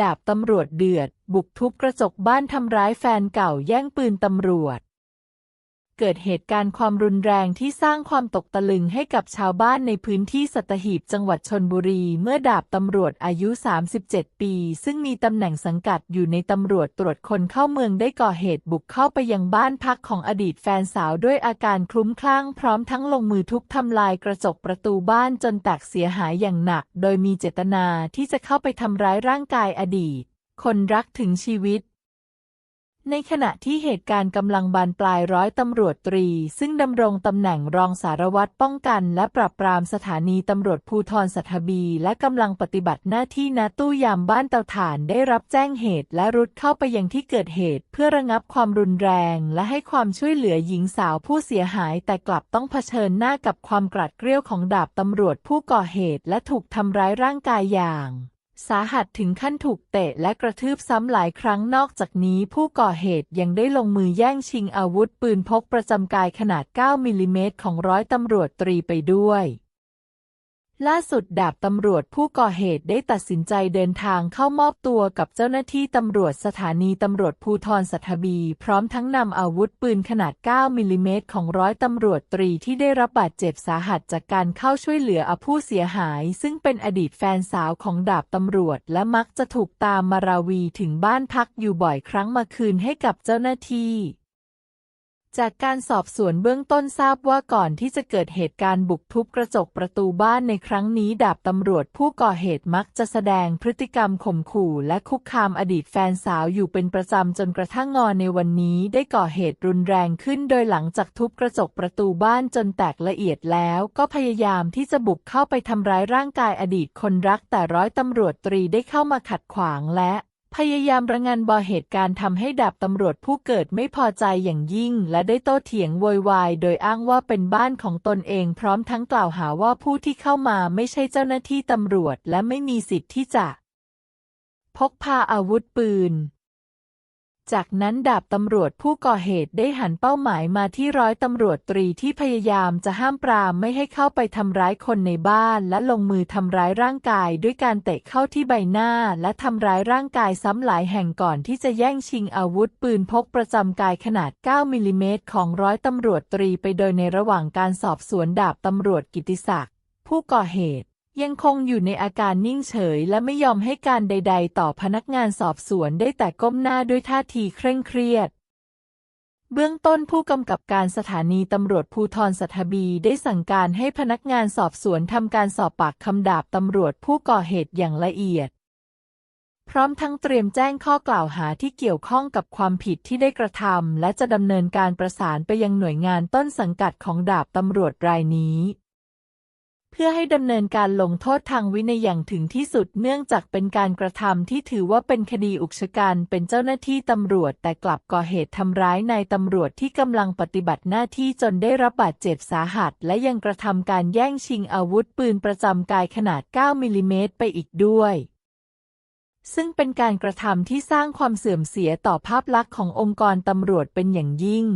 ดาบตำรวจเดือด บุกทุบกระจกบ้านทำร้ายแฟนเก่าแย่งปืนตำรวจ เกิดเหตุการณ์ความรุนแรงที่สร้างความตกตะลึงให้กับชาวบ้านในพื้นที่สัตหีบจังหวัดชนบุรี เมื่อดาบตำรวจอายุ 37 ปี ซึ่งมีตำแหน่งสังกัดอยู่ในตำรวจตรวจคนเข้าเมืองได้ก่อเหตุบุกเข้าไปยังบ้านพักของอดีตแฟนสาวด้วยอาการคลุ้มคลั่งพร้อมทั้งลงมือทุบทำลายกระจกประตูบ้านจนแตกเสียหายอย่างหนัก โดยมีเจตนาที่จะเข้าไปทำร้ายร่างกายอดีต คนรักถึงชีวิต ในขณะที่เหตุการณ์กำลังบานปลายร้อยตำรวจตรี ซึ่งดำรงตำแหน่งรองสารวัตรป้องกัน และปราบปรามสถานีตำรวจภูธรสัทบี และกำลังปฏิบัติหน้าที่ณตู้ยามบ้านเตาถ่านได้รับแจ้งเหตุ และรุดเข้าไปยังที่เกิดเหตุ เพื่อระงับความรุนแรง และให้ความช่วยเหลือหญิงสาวผู้เสียหาย แต่กลับต้องเผชิญหน้ากับความกลัดเกลี้ยวของดาบตำรวจผู้ก่อเหตุ และถูกทำร้ายร่างกายอย่าง สาหัสถึงขั้นถูกเตะและกระทืบซ้ำหลายครั้งนอกจากนี้ผู้ก่อเหตุยังได้ลงมือแย่งชิงอาวุธปืนพกประจำกายขนาด 9มิลลิเมตรของร้อยตำรวจตรีไปด้วย ล่าสุดดาบตำรวจผู้ก่อเหตุได้ตัดสินใจเดินทางเข้ามอบตัวกับเจ้าหน้าที่ตำรวจสถานีตำรวจภูธรสัทบี พร้อมทั้งนำอาวุธปืนขนาด 9 มิลลิเมตรของร้อยตำรวจตรีที่ได้รับบาดเจ็บสาหัสจากการเข้าช่วยเหลืออผู้เสียหาย ซึ่งเป็นอดีตแฟนสาวของดาบตำรวจ และมักจะถูกตามมาราวีถึงบ้านพักอยู่บ่อยครั้งมาคืนให้กับเจ้าหน้าที่ จากการสอบสวนเบื้องต้นทราบว่าก่อนที่จะเกิดเหตุการณ์บุกทุบกระจกประตูบ้านในครั้งนี้ ดาบตำรวจผู้ก่อเหตุมักจะแสดงพฤติกรรมข่มขู่และคุกคามอดีตแฟนสาวอยู่เป็นประจำจนกระทั่งงอนในวันนี้ได้ก่อเหตุรุนแรงขึ้น โดยหลังจากทุบกระจกประตูบ้านจนแตกละเอียดแล้วก็พยายามที่จะบุกเข้าไปทำร้ายร่างกายอดีตคนรักแต่ร้อยตำรวจตรีได้เข้ามาขัดขวางและ พยายามระงันบอเหตุการณ์ทำให้ดาบตำรวจผู้เกิดไม่พอใจอย่างยิ่ง และได้โต้เถียงโวยวายโดยอ้างว่าเป็นบ้านของตนเองพร้อมทั้งกล่าวหาว่าผู้ที่เข้ามาไม่ใช่เจ้าหน้าที่ตำรวจ และไม่มีสิทธิ์ที่จะ พกพาอาวุธปืน จากนั้นดาบตำรวจผู้ก่อเหตุได้หันเป้าหมายมาที่ร้อยตำรวจตรีที่พยายามจะห้ามปรามไม่ให้เข้าไปทำร้ายคนในบ้าน และลงมือทำร้ายร่างกายด้วยการเตะเข้าที่ใบหน้า และทำร้ายร่างกายซ้ำหลายแห่งก่อนที่จะแย่งชิงอาวุธปืนพกประจำกายขนาด 9 มิลลิเมตรของร้อยตำรวจตรีไปโดยในระหว่างการสอบสวนดาบตำรวจกิติศักดิ์ผู้ก่อเหตุ ยังคงอยู่ในอาการนิ่งเฉย และไม่ยอมให้การใด ๆ ต่อพนักงานสอบสวนได้แต่ก้มหน้าด้วยท่าทีเคร่งเครียด เบื้องต้นผู้กำกับการสถานีตำรวจภูธรสัทบีได้สั่งการให้พนักงานสอบสวนทำการสอบปากคำดาบตำรวจผู้ก่อเหตุอย่างละเอียด พร้อมทั้งเตรียมแจ้งข้อกล่าวหาที่เกี่ยวข้องกับความผิดที่ได้กระทำและจะดำเนินการประสานไปยังหน่วยงานต้นสังกัดของดาบตำรวจรายนี้ เพื่อให้ดำเนินการลงโทษทางวินัยอย่างถึงที่สุดเนื่องจากเป็นการกระทำที่ถือว่าเป็นคดีอุกชะกันเป็นเจ้าหน้าที่ตำรวจ แต่กลับก่อเหตุทำร้ายนายตำรวจที่กำลังปฏิบัติหน้าที่จนได้รับบาดเจ็บสาหัส และยังกระทำการแย่งชิงอาวุธปืนประจำกายขนาด 9 มิลลิเมตรไปอีกด้วยซึ่งเป็นการกระทำที่สร้างความเสื่อมเสียต่อภาพลักษณ์ขององค์กรตำรวจเป็นอย่างยิ่ง